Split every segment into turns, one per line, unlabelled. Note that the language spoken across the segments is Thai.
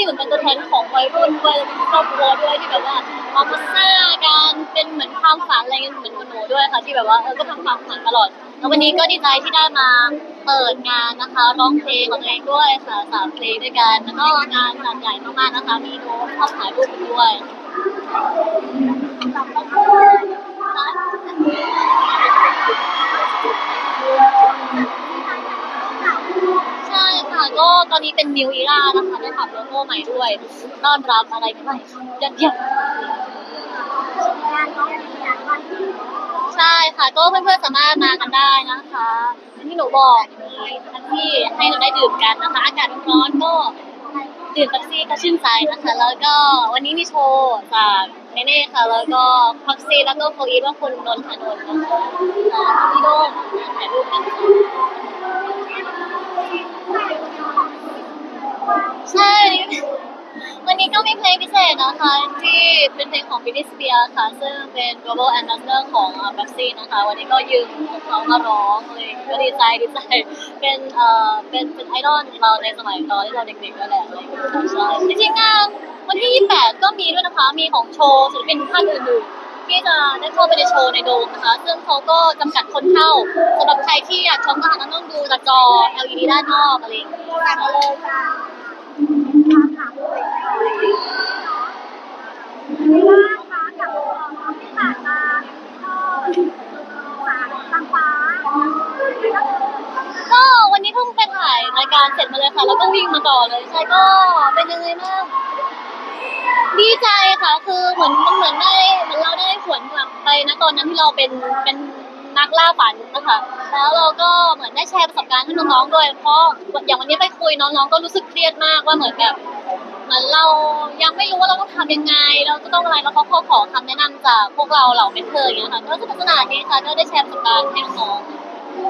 ซี่เหมือนเป็นตัวแทนของวัยรุ่นด้วยครอบครัวด้วยที่แบบว่าเอามาสร้างกันเป็นเหมือนความฝันอะไรเงี้ยเหมือนหนูด้วยค่ะที่แบบว่าเออก็ทำความฝันตลอดแล้ววันนี้ก็ดีใจที่ได้มาเปิดงานนะคะร้องเพลงของตัวเองด้วยค่ะสามเพลงด้วยกันแล้วก็งานจัดใหญ่มากๆนะคะมีโน้ตเข้าถ่ายรูปด้วยใช่ค่ะ ก็ตอนนี้เป็น New Era นะคะได้ปรับโลโก้ใหม่ด้วยต้อนรับอะไรใหม่ๆเยอะๆใช่ค่ะ ก็เพื่อนๆสามารถมากันได้นะคะที่หนูบอกทั้งที่ให้เราได้ดื่มกันนะคะ อากาศร้อนๆก็ดื่มเป๊ซี่ก็ชื่นใจนะคะ แล้วก็วันนี้มีโชว์จากเนเน่ค่ะ แล้วก็พ็อกซี่แล้วก็โฟอีฟว่าคุณนนทนนท์นะคะพี่โด้งถ่ายรูปกันค่ะ ใช่วันนี้ก็มีเพลงพิเศษนะคะ ที่เป็นเพลงของ Britney Spears ค่ะ ซึ่งเป็น global ambassador ของ Pepsi นะคะ วันนี้ก็ยืมเขามาร้องเลยก็ดีใจดีใจเป็นเอ่อเป็นเป็นไอดอลของเราในสมัยตอนที่เราเด็กๆก็แหละอะไรอย่างเงี้ยใช่จริงๆงานวันที่ 28 ก็มีด้วยนะคะ มีของโชว์ศิลปินท่านอื่นๆที่จะได้เข้าไปในโชว์ในโดมนะคะ ซึ่งเขาก็จำกัดคนเข้าสำหรับใครที่อยากชมก็อาจจะต้องดูจากจอ LED ด้านนอกอะไรอย่างเงี้ย มาเลยค่ะแล้วก็วิ่งมาต่อเลยใช่ก็เป็นยังไงบ้างดีใจค่ะ คือเหมือนมันเหมือนได้เหมือนเราได้หวนกลับไปนะตอนนั้นที่เราเป็นเป็นนักล่าฝันนะคะแล้วเราก็เหมือนได้แชร์ประสบการณ์ให้น้องๆด้วยเพราะอย่างวันนี้ไปคุยน้องๆก็รู้สึกเครียดมากว่าเหมือนแบบเหมือนเรายังไม่รู้ว่าเราต้องทำยังไง เราจะต้องอะไรแล้วเขาก็ขอคำแนะนำจากพวกเราเหล่าเมนเทอร์อย่างเงี้ยค่ะก็สนุกสนานดีค่ะก็ได้แชร์ประสบการณ์ให้น้อง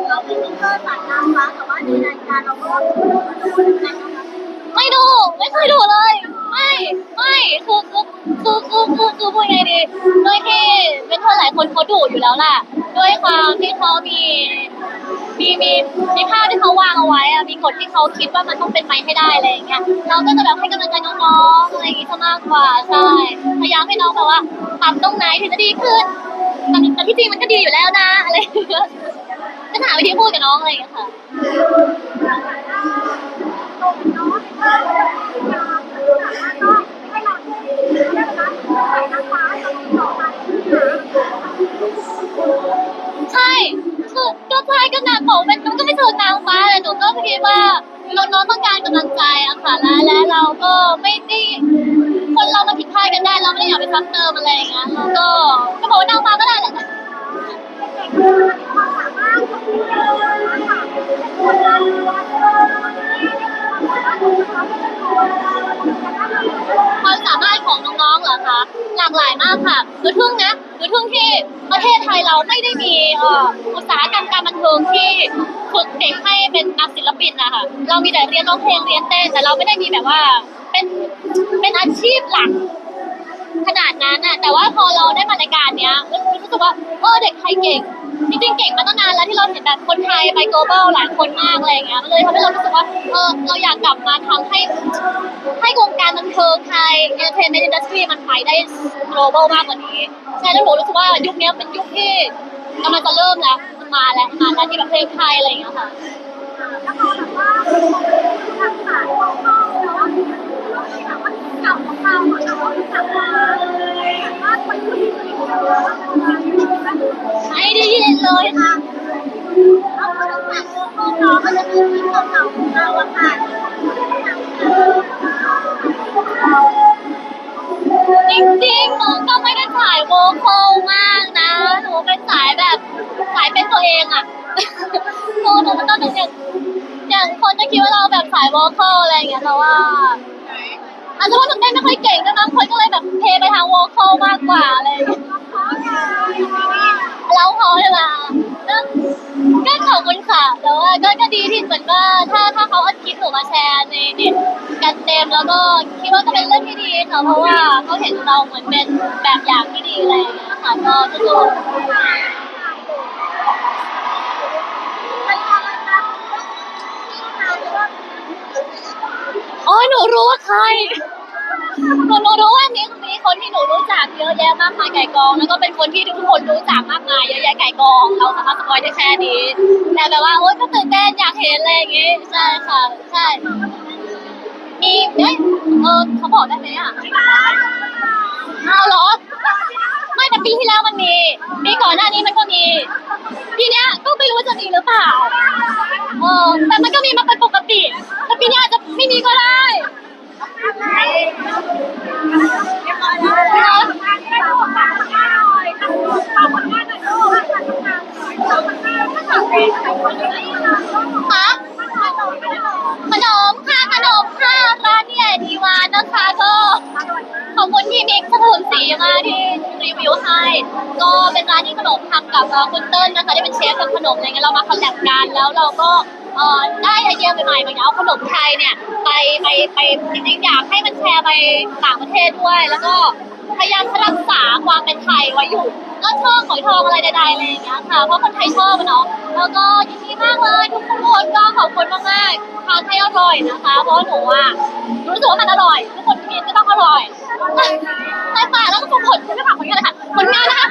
เราเป็นมิเตอร์สายน้ำฟ้าแต่ว่าในรายการเราก็ดูในนั้นนะคะ
ไม่ดูไม่เคยดูเลย ไม่ไม่คือคือคือคือคือคือพูดไงดีด้วยที่เป็นเพื่อนหลายคนเขาดุอยู่แล้วแหละด้วยความที่เขามีมีมีมีภาพที่เขาวางเอาไว้อะมีกฎที่เขาคิดว่ามันต้องเป็นไปให้ได้อะไรอย่างเงี้ยเราก็จะแบบให้กำลังใจน้องๆอะไรอย่างงี้ซะมากกว่าใช่พยายามให้น้องแบบว่าปรับตรงไหนถึงจะดีขึ้นแต่แต่ที่จริงมันก็ดีอยู่แล้วนะอะไรเงี้ย หาวิธีพูดกับน้องอะไรอย่างเงี้ยค่ะ ใช่คือก็ใช่ก็นางบอกมันมันก็ไม่เชิงนางฟ้าแต่หนูก็คิดว่าน้องๆต้องการกำลังใจอะค่ะและและเราก็ไม่ได้คนเรามันผิดพลาดกันได้เราไม่ได้อยากไปซ้ำเติมอะไรอย่างเงี้ยเราก็ก็บอกว่านางฟ้าก็ได้แหละ
ความสามารถของคนเราค่ะ
ความสามารถของน้องๆเหรอคะหลากหลายมากค่ะคือทึ่งนะคือทึ่งที่ประเทศไทยเราไม่ได้มีเอ่ออุตสาหกรรมการบันเทิงที่ฝึกเด็กให้เป็นนักศิลปินนะคะเรามีแต่เรียนร้องเพลงเรียนเต้นแต่เราไม่ได้มีแบบว่าเป็นเป็นอาชีพหลักขนาดนั้นน่ะแต่ว่าพอเราได้มารายการเนี้ยรู้สึกว่าเออเด็กไทยเก่ง จริงๆเก่งมาตั้งนานแล้วที่เราเห็นแบบคนไทยไป global หลายคนมากอะไรอย่างเงี้ยมันเลยทำให้เรารู้สึกว่าเออเราอยากกลับมาทำให้ให้วงการบันเทิงไทย entertainment industry มันไปได้ global มากกว่านี้ใช่แล้วหนูรู้สึกว่ายุคนี้เป็นยุคที่กำลังจะเริ่มแล้วมันมาแล้วมาแล้วที่แบบเพลงไทยอะไรอย่างเงี้ยค่ะ
แล้วพอแบบว่าทางสายของเราแล้วว่าแบบว่าเก่าของเราเราก็รู้จักมาแบบว่าคนคุยกันอยู่
ไม่ได้ยินเลยค่ะ
เราก็ต้องฝากพวกน้องก็จะมีคลิปเก่าๆของเราอะค่ะ
จริงๆหนูก็ไม่ได้สายโวคอลมากนะ หนูเป็นสายแบบสายเป็นตัวเองอะหนูหนูมันก็เป็นอย่างอย่างคนจะคิดว่าเราแบบสายโวคอลอะไรอย่างเงี้ยแต่ว่าอาจจะว่าะหนูเต้นไม่ค่อยเก่งก็บางคนก็เลยแบบเทไปทางโวคอลมากกว่าอะไรอย่างเงี้ย เราพอใช่ไหมก็ก็ขอบคุณค่ะแต่ว่าก็ก็ดีที่เหมือนว่าถ้าถ้าเขาเอาคลิปหนูมาแชร์ในเน็ตกันเต็มแล้วก็คิดว่าก็เป็นเรื่องที่ดีค่ะเพราะว่าเขาเห็นเราเหมือนเป็นแบบอย่างที่ดีอะไรอย่างเงี้ยค่ะก็สู้ๆอ๋อหนูรู้ว่าใครหนูรู้ว่ามีมีคนที่หนูรู้ จักเยอะแยะมากมายไก่กอง แล้วก็เป็นคนที่ทุกคนรู้จักมากมายเยอะแยะไก่กอง เราสามารถสปอยได้แค่นี้ แต่แบบว่าโอ๊ยก็ตื่นเต้นอยากเห็นอะไรอย่างงี้ใช่ค่ะใช่มีเอ้ยเออเขาบอกได้ไหมอะเอาเหรอ ไม่แต่ปีที่แล้วมันมีปีก่อนหน้านี้มันก็มีปีเนี้ยก็ไม่รู้ว่าจะมีหรือเปล่าเออแต่มันก็มีมาเป็นปกติแต่ปีเนี้ยอาจจะไม่มีก็ได้ คะขนมค่ะขนมค่ะร้านเนี่ยดีวานนะคะก็ขอบคุณที่มิกสมุนสีมาที่รีวิวให้ก็เป็นร้านที่ขนมทำกับคุณเติ้ลนะคะที่เป็นเชฟทำขนมอะไรเงี้ยเรามาคอลแลบกันแล้วเราก็เออได้ไอเดียใหม่ๆเหมือนเอาขนมไทยเนี่ยไปไปไปจริงๆอยากให้มันแชร์ไปต่างประเทศด้วย แล้วก็พยายามรักษาความเป็นไทยไว้อยู่ ก็ชอบหอยทองอะไรใดๆอะไรอย่างเงี้ยค่ะ เพราะคนไทยชอบอะเนาะ แล้วก็ยินดีมากเลยทุกคนก็ขอบคุณมากๆทานให้อร่อยนะคะ เพราะว่าหนูอะรู้สึกว่ามันอร่อย ทุกคนกินก็ต้องอร่อยใช่ค่ะแล้วก็ผลคุณก็ฝากผลงานเลยค่ะผลงานนะคะ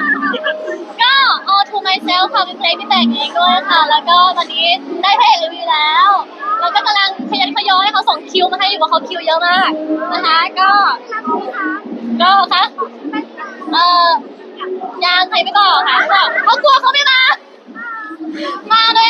ก็ all to myself ค่ะเป็นเพลงที่แต่งเองด้วยค่ะ แล้วก็ตอนนี้ได้เพลงรีวิวแล้ว แล้วก็กำลังขยันขยอให้เขาส่งคิวมาให้อยู่ว่าเขาคิวเยอะมากนะคะ ก็ ก็ค่ะ เอ่อยังใคร ไม่อกค่ะบอกเขากลัวเขาไม่มา มาด้าด้วยนะไปแล้วบายค่ะก็ฝากด้วย